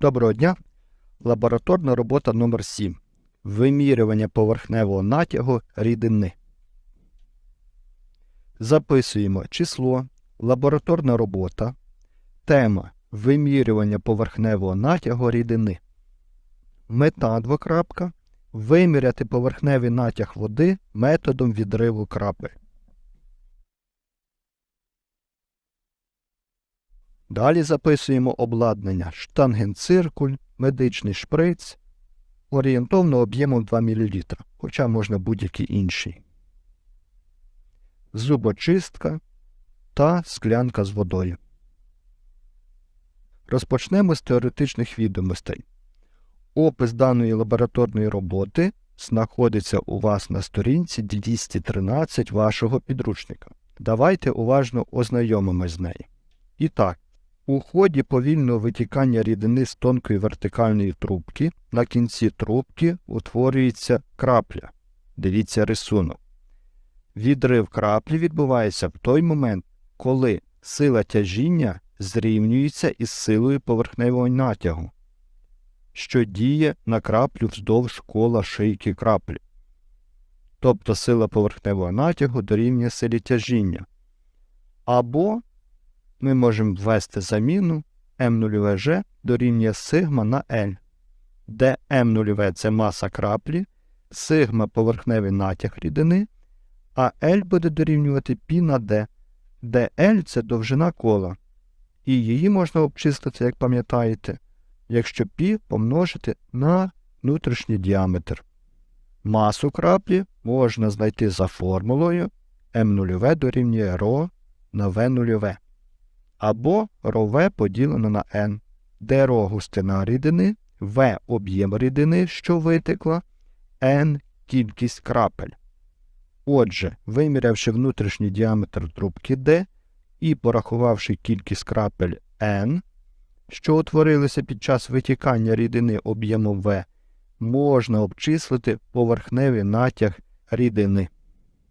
Доброго дня. Лабораторна робота номер 7 Вимірювання поверхневого натягу рідини. Записуємо число, лабораторна робота, тема вимірювання поверхневого натягу рідини. Мета двокрапка виміряти поверхневий натяг води методом відриву крапель. Далі записуємо обладнання штангенциркуль, медичний шприц, орієнтовно об'ємом 2 мл, хоча можна будь-який інший. Зубочистка та склянка з водою. Розпочнемо з теоретичних відомостей. Опис даної лабораторної роботи знаходиться у вас на сторінці 213 вашого підручника. Давайте уважно ознайомимось з нею. І так, у ході повільного витікання рідини з тонкої вертикальної трубки на кінці трубки утворюється крапля. Дивіться рисунок. Відрив краплі відбувається в той момент, коли сила тяжіння зрівнюється із силою поверхневого натягу, що діє на краплю вздовж кола шийки краплі. Тобто сила поверхневого натягу дорівнює силі тяжіння. Або ми можемо ввести заміну М0Ж дорівнює сигма на L, де М0В це маса краплі, сигма поверхневий натяг рідини, а L буде дорівнювати π на D, де L це довжина кола. І її можна обчислити, як пам'ятаєте, якщо π помножити на внутрішній діаметр. Масу краплі можна знайти за формулою М0В дорівнює ρ на В0В або ρV поділено на n, де ρ густина рідини, В об'єм рідини, що витекла, n кількість крапель. Отже, вимірявши внутрішній діаметр трубки D і порахувавши кількість крапель n, що утворилися під час витікання рідини об'єму V, можна обчислити поверхневий натяг рідини.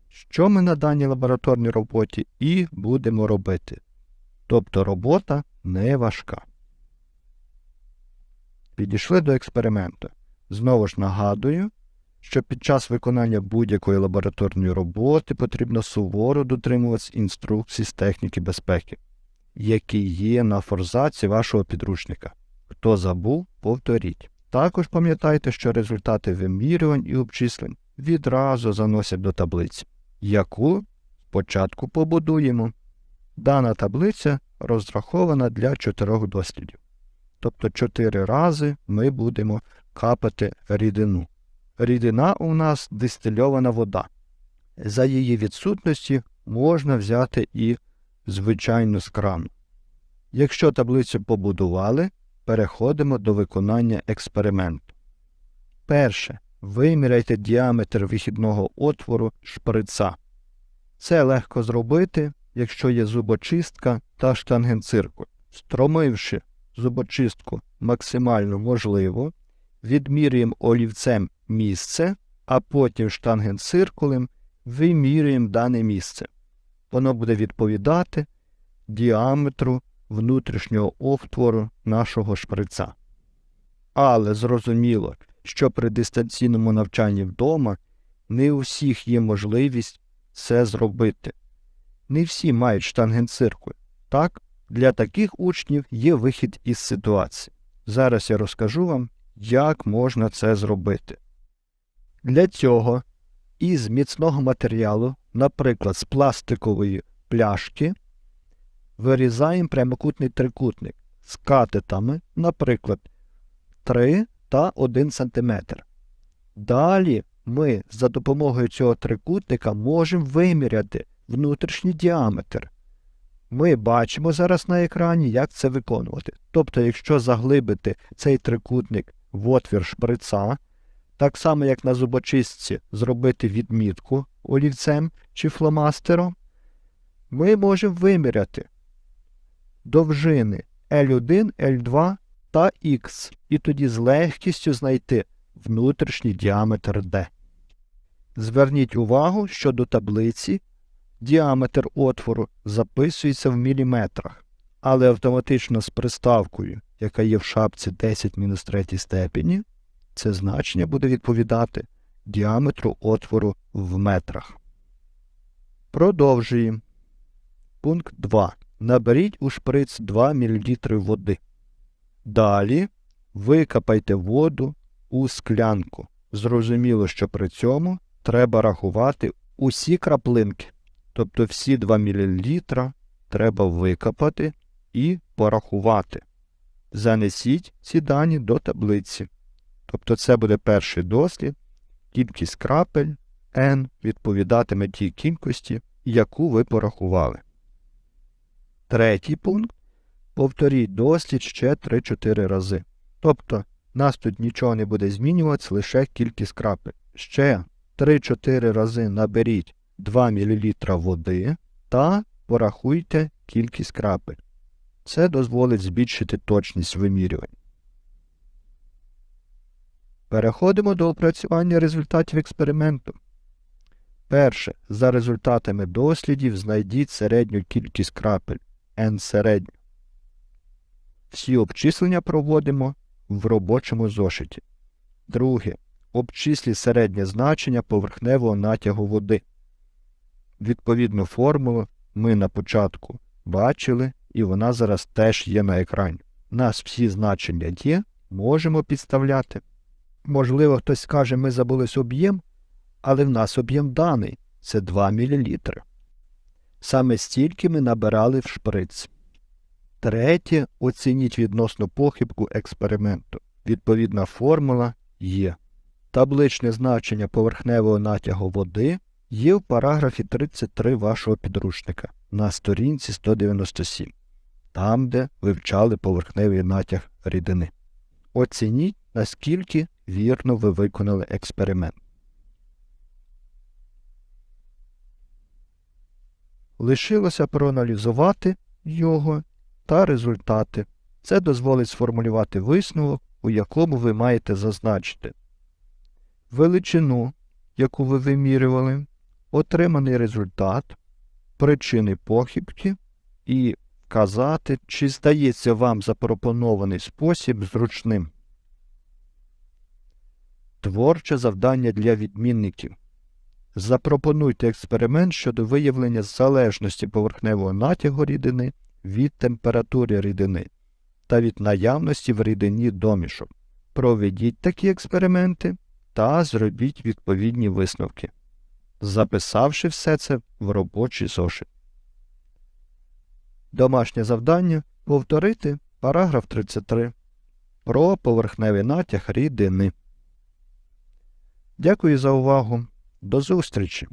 Що ми на даній лабораторній роботі і будемо робити. Тобто робота не важка. Підійшли до експерименту. Знову ж нагадую, що під час виконання будь-якої лабораторної роботи потрібно суворо дотримуватися інструкцій з техніки безпеки, які є на форзаці вашого підручника. Хто забув, повторіть. Також пам'ятайте, що результати вимірювань і обчислень відразу заносять до таблиці, яку спочатку побудуємо. Дана таблиця розрахована для чотирьох дослідів. Тобто чотири рази ми будемо капати рідину. Рідина у нас дистильована вода. За її відсутності можна взяти і звичайну з крану. Якщо таблицю побудували, переходимо до виконання експерименту. Перше. Виміряйте діаметр вихідного отвору шприца. Це легко зробити, якщо є зубочистка та штангенциркуль. Стромивши зубочистку максимально можливо, відмірюємо олівцем місце, а потім штангенциркулем вимірюємо дане місце. Воно буде відповідати діаметру внутрішнього отвору нашого шприца. Але зрозуміло, що при дистанційному навчанні вдома не у всіх є можливість це зробити. Не всі мають штангенциркуль. Так, для таких учнів є вихід із ситуації. Зараз я розкажу вам, як можна це зробити. Для цього із міцного матеріалу, наприклад, з пластикової пляшки, вирізаємо прямокутний трикутник з катетами, наприклад, 3 та 1 см. Далі ми за допомогою цього трикутника можемо виміряти внутрішній діаметр. Ми бачимо зараз на екрані, як це виконувати. Тобто, якщо заглибити цей трикутник в отвір шприца, так само як на зубочистці зробити відмітку олівцем чи фломастером, ми можемо виміряти довжини L1, L2 та X, і тоді з легкістю знайти внутрішній діаметр D. Зверніть увагу, що до таблиці діаметр отвору записується в міліметрах, але автоматично з приставкою яка є в шапці 10 мінус 3 степені, це значення буде відповідати діаметру отвору в метрах. Продовжуємо. Пункт 2. Наберіть у шприц 2 мл води. Далі викапайте воду у склянку. Зрозуміло, що при цьому треба рахувати усі краплинки. Тобто всі 2 мл треба викопати і порахувати. Занесіть ці дані до таблиці. Тобто це буде перший дослід. Кількість крапель n відповідатиме тій кількості, яку ви порахували. Третій пункт. Повторіть дослід ще 3-4 рази. Тобто, нас тут нічого не буде змінюватися, лише кількість крапель. Ще 3-4 рази наберіть 2 мл води та порахуйте кількість крапель. Це дозволить збільшити точність вимірювань. Переходимо до опрацювання результатів експерименту. Перше. За результатами дослідів знайдіть середню кількість крапель n середню. Всі обчислення проводимо в робочому зошиті. Друге. Обчисліть середнє значення поверхневого натягу води. Відповідну формулу ми на початку бачили, і вона зараз теж є на екрані. Нас всі значення є, можемо підставляти. Можливо, хтось скаже, ми забулись об'єм, але в нас об'єм даний це 2 мл. Саме стільки ми набирали в шприц. Третє. Оцініть відносно похибку експерименту. Відповідна формула є. Табличне значення поверхневого натягу води є в параграфі 33 вашого підручника на сторінці 197, там, де вивчали поверхневий натяг рідини. Оцініть, наскільки вірно ви виконали експеримент. Лишилося проаналізувати його та результати. Це дозволить сформулювати висновок, у якому ви маєте зазначити величину, яку ви вимірювали, отриманий результат, причини похибки і вказати, чи здається вам запропонований спосіб зручним. Творче завдання для відмінників. Запропонуйте експеримент щодо виявлення залежності поверхневого натягу рідини від температури рідини та від наявності в рідині домішок. Проведіть такі експерименти та зробіть відповідні висновки, записавши все це в робочий зошит. Домашнє завдання повторити параграф 33 про поверхневий натяг рідини. Дякую за увагу. До зустрічі!